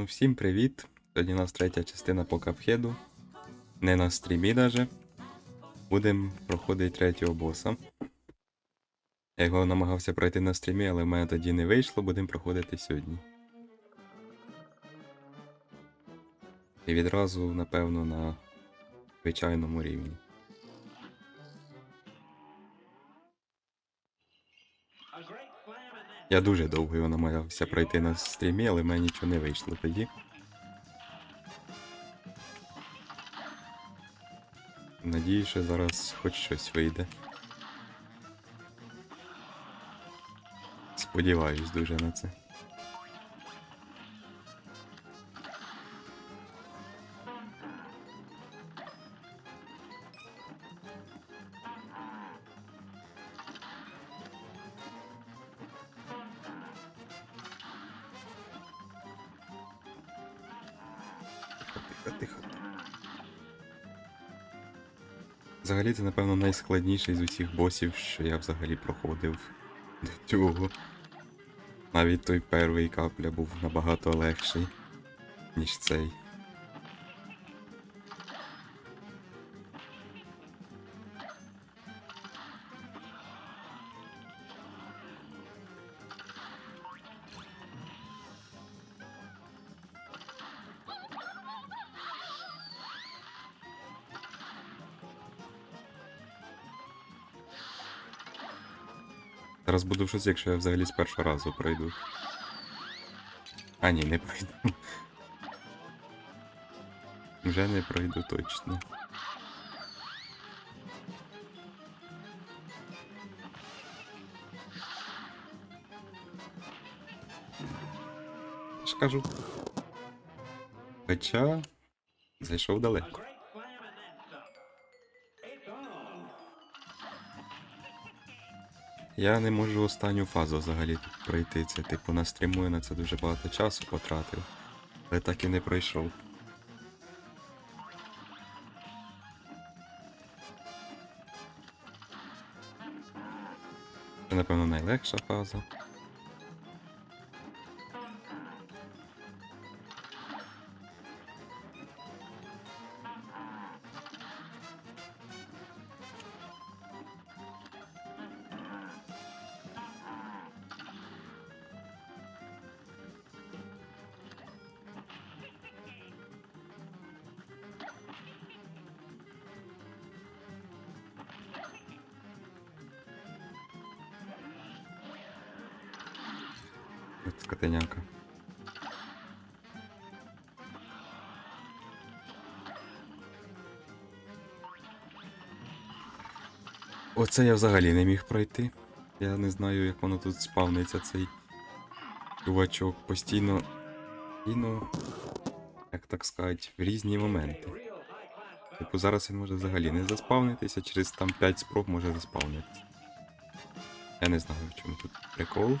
Ну, всім привіт! Сьогодні у нас третя частина по капхеду. Не на стрімі даже. Будемо проходити третього боса. Я його намагався пройти на стрімі, але в мене тоді не вийшло, будемо проходити сьогодні. І відразу, напевно, на звичайному рівні. Я дуже довго його намагався пройти на стрімі, але в мене нічого не вийшло тоді. Надію, що зараз хоч щось вийде. Сподіваюсь дуже на це. Взагалі це, напевно, найскладніший з усіх босів, що я взагалі проходив до цього. Навіть той перший капля був набагато легший, ніж цей. Зараз буду в шоці, якщо я взагалі з першого разу пройду. А ні, не пройду. Вже не пройду точно. Я. Хоча зайшов далеко. Я не можу останню фазу взагалі пройти. Це типу на стріму я на це дуже багато часу потратив. Але так і не пройшов. Це, напевно, найлегша фаза. Скотиняка. Оце я взагалі не міг пройти. Я не знаю, як воно тут спавниться цей чувачок постійно. Постійно, як так сказати, в різні моменти. Типу зараз він може взагалі не заспавнитися, через там 5 спроб може заспавнитися. Я не знаю, в чому тут прикол.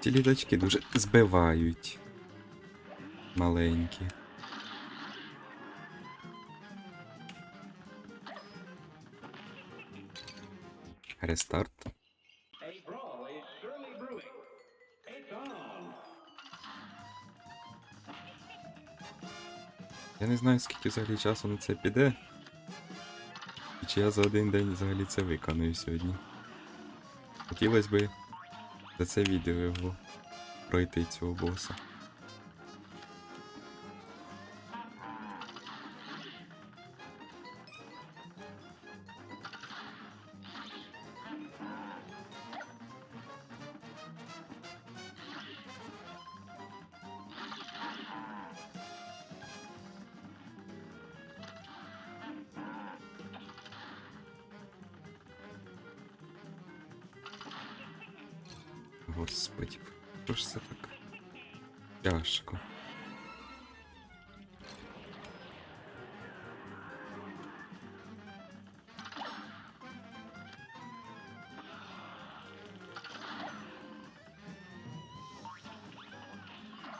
Ці літачки дуже збивають. Маленькі. Рестарт. Я не знаю, скільки взагалі часу на це піде. І чи я за один день взагалі це виконую сьогодні. Хотілося би за це відео його пройти цього боса.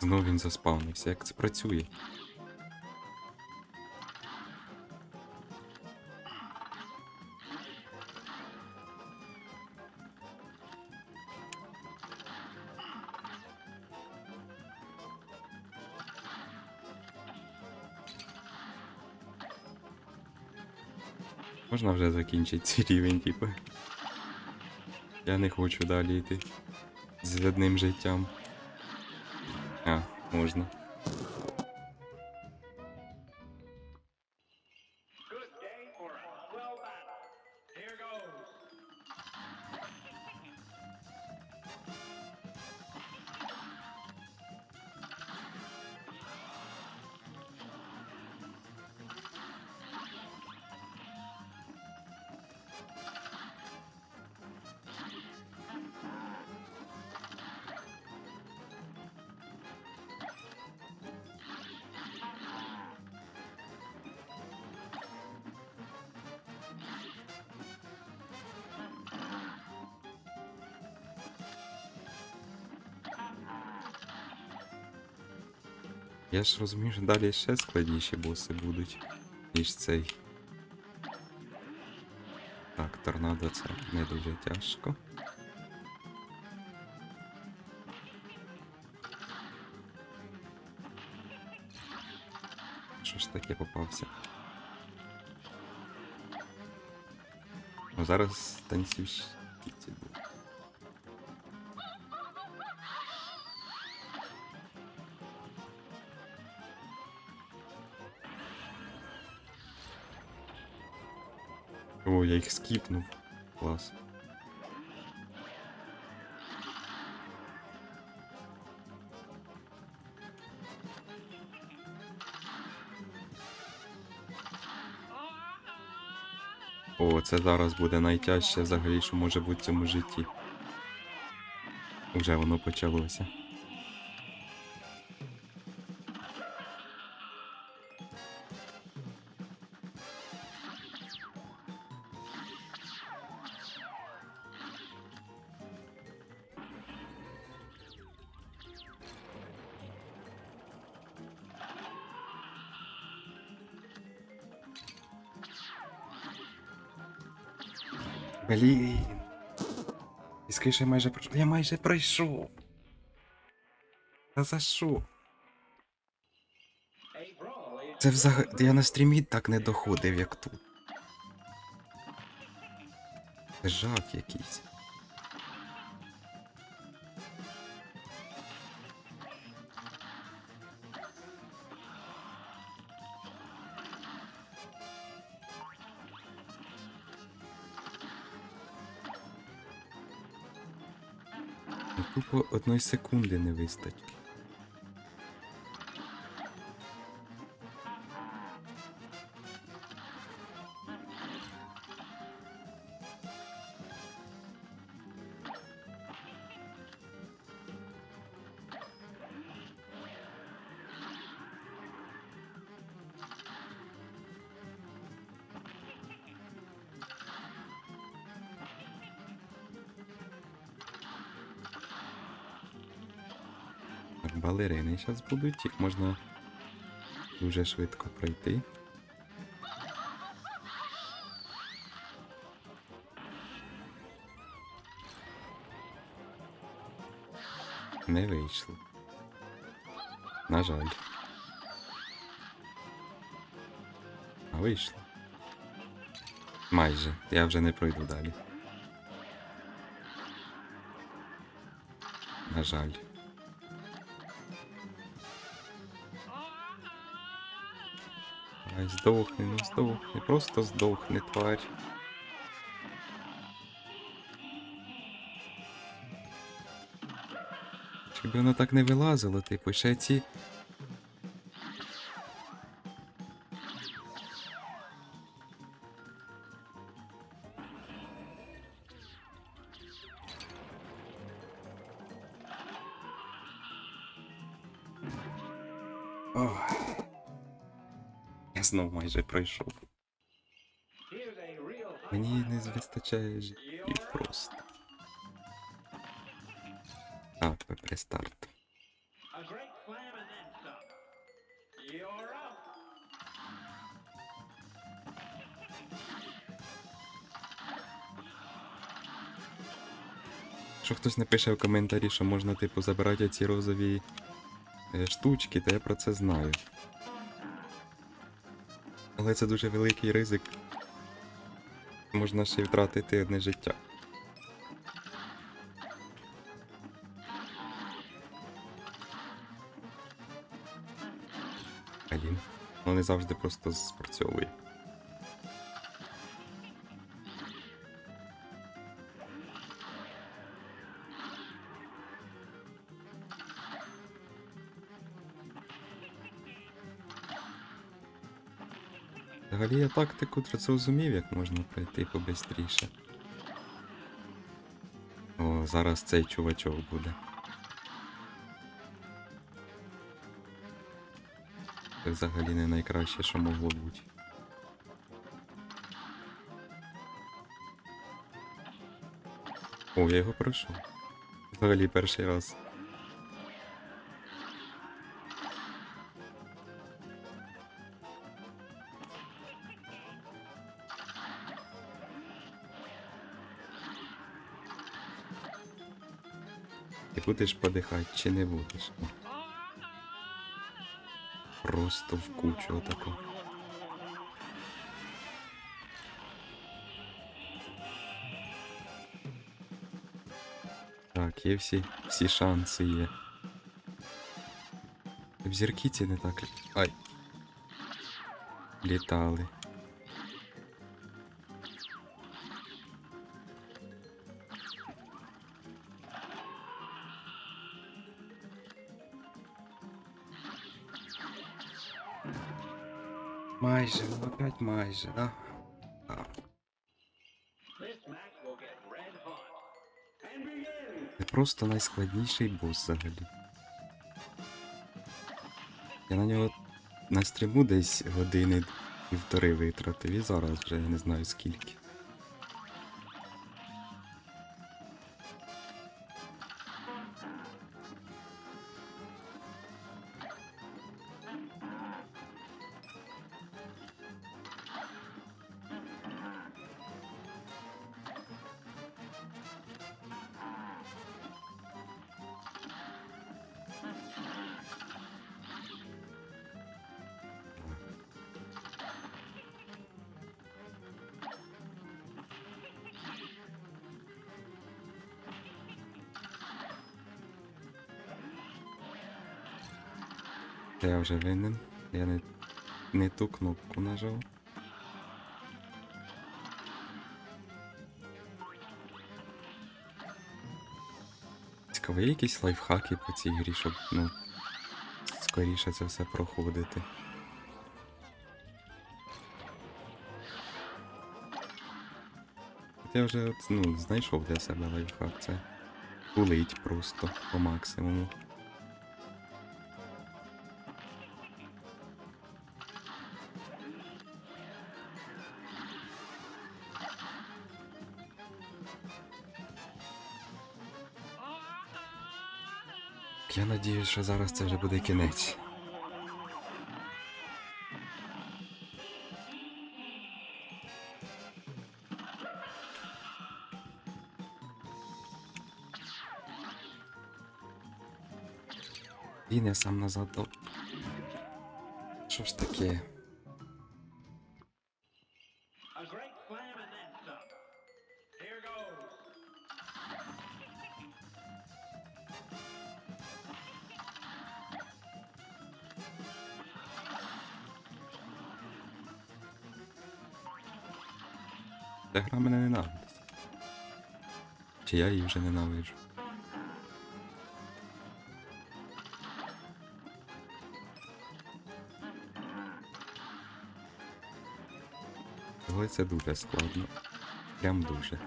Знов він заспавнився. Як це працює? Можна вже закінчити цей рівень, типу. Я не хочу далі йти з одним життям. А, можна. Я ж розумію, що далі ще складніші боси будуть, ніж цей. Так, торнадо це не дуже тяжко. Що ж таке попався? Ну зараз танцівщиці О, я їх скіпнув. Клас. О, це зараз буде найтяжче взагалі, що може бути в цьому житті. Уже воно почалося. Блін. І скажи, я майже пройшов. Я майже пройшов. Та за що? Це взагалі. Я на стрімі так не доходив, як тут. Жак якийсь. Тупо одної секунди не вистачить. Так, балерини зараз будуть, їх можна дуже швидко пройти. Не вийшло. На жаль. А вийшло. Майже. Я вже не пройду далі. На жаль. Ай, здохни, ну здохни, просто здохни, тварь. Якби воно так не вилазило, типу, ще ці. Майже пройшов. Мені не вистачає життів просто. Так, ПП старт. Якщо хтось напише в коментарі, що можна, типу, забирати ці розові е, штучки, то я про це знаю. Але це дуже великий ризик. Можна ще й втратити одне життя. Блін. Ну не завжди просто спрацьовує. Взагалі я тактику зрозумів, як можна пройти побистріше. О, зараз цей чувачок буде. Це взагалі не найкраще, що могло бути. О, я його пройшов. Взагалі перший раз. Ти будеш подихати чи не будеш? Просто в кучу отаку. Так, є всі, всі шанси є. В зірки ці не так. Ай. Літали. Майже, ну опять майже, да? А. Це просто найскладніший бос взагалі. Я на нього на стріму десь години півтори витратив і зараз вже я не знаю скільки. Я вже винен. Я не, не ту кнопку нажав. Цікаво, є якісь лайфхаки по цій грі, щоб ну, скоріше це все проходити. Я вже ну, знайшов для себе лайфхак, це тулить просто по максимуму. Надіюсь, що зараз це вже буде кінець. Він я сам назад. Що ж таке? Чи я її вже ненавиджу? Але це дуже складно. Прям дуже.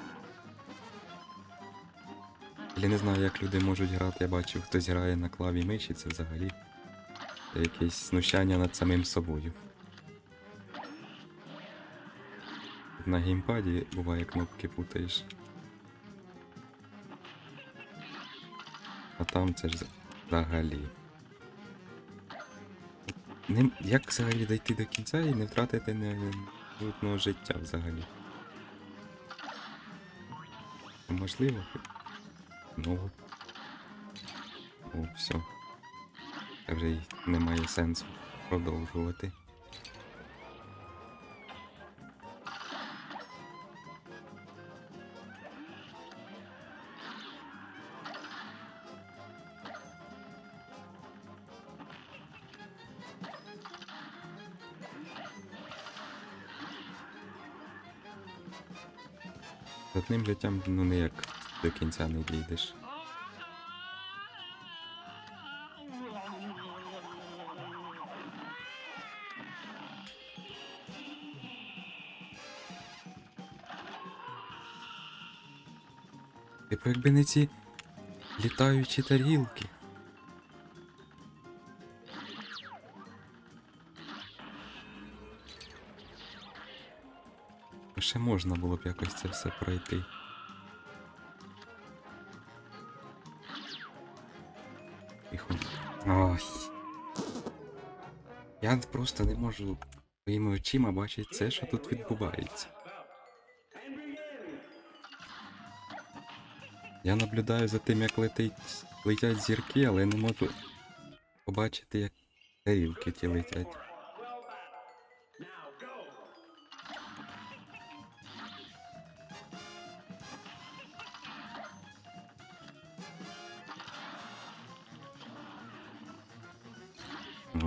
Я не знаю, як люди можуть грати, я бачив, хтось грає на клаві миші, це взагалі якесь знущання над самим собою. На геймпаді буває кнопки путаєш. Там це ж взагалі. Не, як взагалі дойти до кінця і не втратити не життя взагалі? Можливо? Ну. О, все. Вже й немає сенсу продовжувати. З одним життям ну ніяк до кінця не дійдеш. Типу, якби не ці літаючі тарілки. Ще можна було б якось це все пройти. Тихо. Ой. Я просто не можу своїми очима бачити це, що тут відбувається. Я наблюдаю за тим, як летить, летять зірки, але не можу побачити, як тарілки ті летять.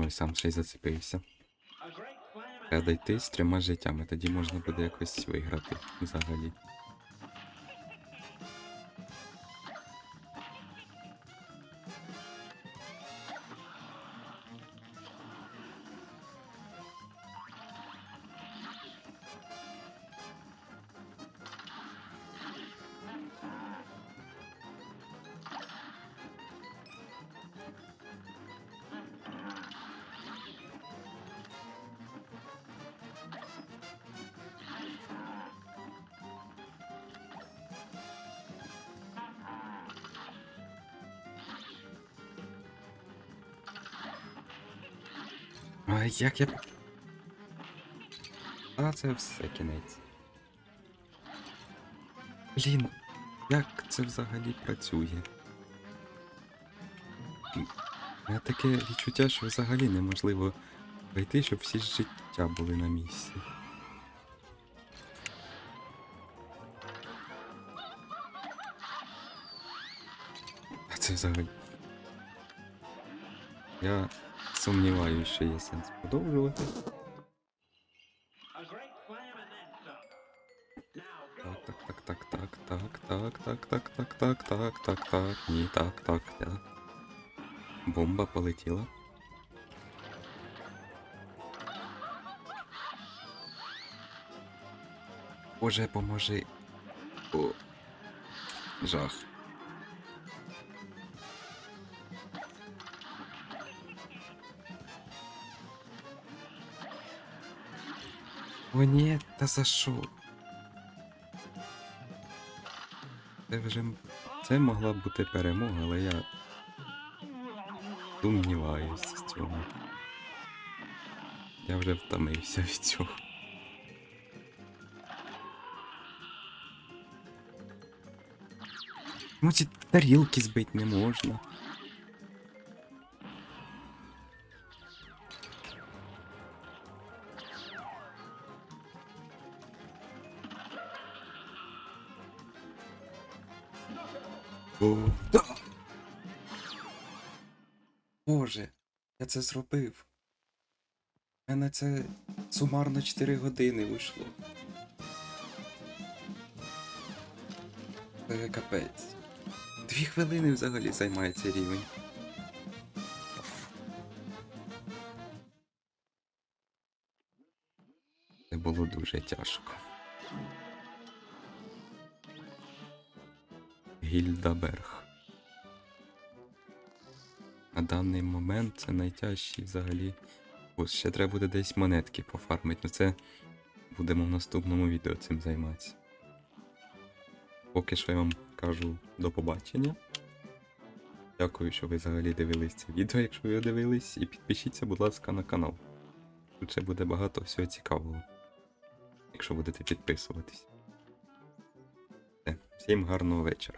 Ой, сам ще й зацепився. Треба дійти з трьома життями, тоді можна буде якось виграти взагалі. А як я. А це все кінець. Блін, як це взагалі працює? Мене таке відчуття, що взагалі неможливо пройти, щоб всі життя були на місці. А це взагалі. Я сумніваюся, що є сенс продовжувати. a great slam and then some. Now go. Так, так, так, так, так, так, так, так, так, так, так, так, так, ні, так, так, так. Бомба полетіла. Боже, поможи. О. Жах. О, та за що? Це вже це могла б бути перемога, але я сумніваюсь в цьому. Я вже втомився від цього. Ну ці тарілки збити не можна. Боже, я це зробив. У мене це сумарно 4 години вийшло. Це капець. Дві хвилини взагалі займає цей рівень. Це було дуже тяжко. Гільдаберг. на даний момент це найтяжчий взагалі. Ось ще треба буде десь монетки пофармити. Ну це будемо в наступному відео цим займатися. Поки що я вам кажу до побачення. Дякую, що ви взагалі дивились це відео, якщо ви його дивились, і підпишіться, будь ласка, на канал. Тут ще буде багато всього цікавого, якщо будете підписуватись. Все, всім гарного вечора.